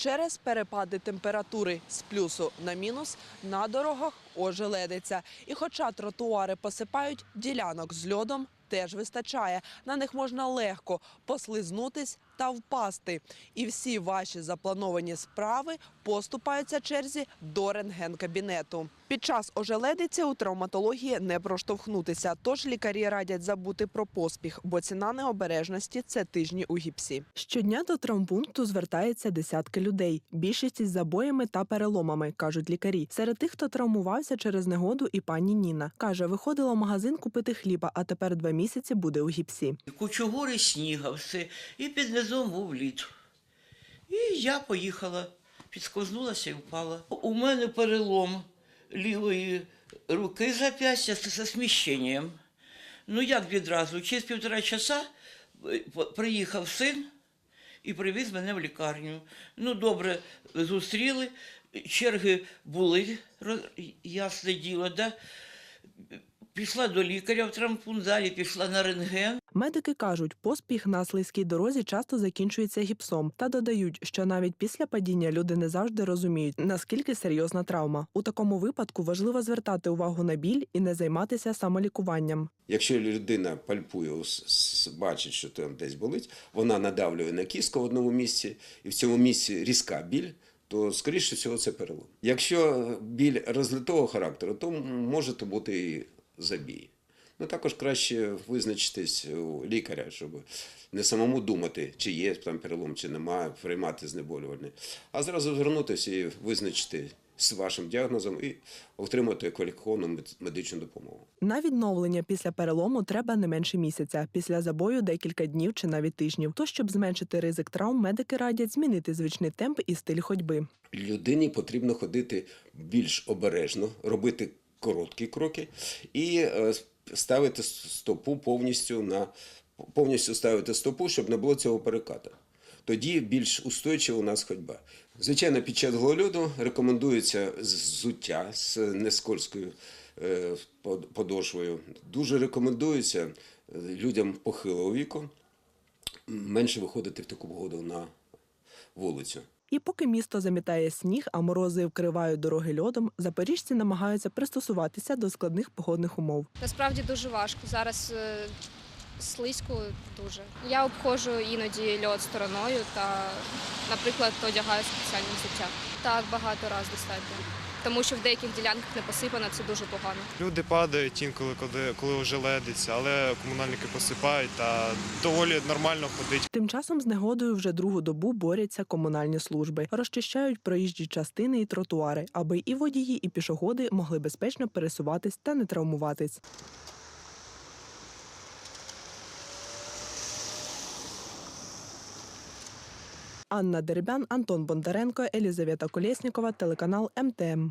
Через перепади температури з плюсу на мінус на дорогах ожеледиться. І хоча тротуари посипають, ділянок з льодом теж вистачає. На них можна легко послизнутись та впасти. І всі ваші заплановані справи поступаються черзі до рентген-кабінету. Під час ожеледиці у травматології не проштовхнутися, тож лікарі радять забути про поспіх, бо ціна необережності це тижні у гіпсі. Щодня до травмпункту звертається десятки людей. Більшість із забоями та переломами, кажуть лікарі. Серед тих, хто травмувався через негоду, і пані Ніна каже, виходила в магазин купити хліба, а тепер два місяці буде у гіпсі. Кучугури сніга, все, і під низом був лід. І я поїхала, підскознулася і впала. У мене перелом лівої руки зап'ястя з сміщенням. Ну як відразу, через півтора часа е, приїхав син і привіз мене в лікарню. Ну, добре, зустріли, черги були, ясне діло, да? Пішла до лікаря в травмпунзалі, пішла на рентген. Медики кажуть, поспіх на слизькій дорозі часто закінчується гіпсом та додають, що навіть після падіння люди не завжди розуміють, наскільки серйозна травма. У такому випадку важливо звертати увагу на біль і не займатися самолікуванням. Якщо людина пальпує, бачить, що там десь болить, вона надавлює на кістку в одному місці, і в цьому місці різка біль, то, скоріше всього, це перелом. Якщо біль розлитого характеру, то може то бути і забій. Ну, також краще визначитись у лікаря, щоб не самому думати, чи є там перелом, чи немає, приймати знеболювальне, а зразу звернутися і визначити з вашим діагнозом і отримати кваліфіковану мед- медичну допомогу. На відновлення після перелому треба не менше місяця, після забою декілька днів чи навіть тижнів. То, щоб зменшити ризик травм, медики радять змінити звичний темп і стиль ходьби. Людині потрібно ходити більш обережно, робити короткі кроки і е, ставити стопу повністю на повністю ставити стопу, щоб не було цього переката. Тоді більш устойчива у нас ходьба. Звичайно, під час голольоду рекомендується взуття з нескользкою е, подошвою. Дуже рекомендується е, людям похилого віку менше виходити в таку погоду на вулицю. І поки місто замітає сніг, а морози вкривають дороги льодом, запоріжці намагаються пристосуватися до складних погодних умов. Насправді дуже важко. Зараз е, слизько дуже. Я обходжу іноді льод стороною та, наприклад, одягаю спеціальні взуття. Так, багато разів достатньо. Тому що в деяких ділянках не посипано, це дуже погано. Люди падають інколи, коли, коли вже ледиться, але комунальники посипають та доволі нормально ходить. Тим часом з негодою вже другу добу борються комунальні служби, розчищають проїжджі частини і тротуари, аби і водії, і пішоходи могли безпечно пересуватись та не травмуватись. Анна Дербян, Антон Бондаренко, Елізавета Колєснікова, телеканал МТМ.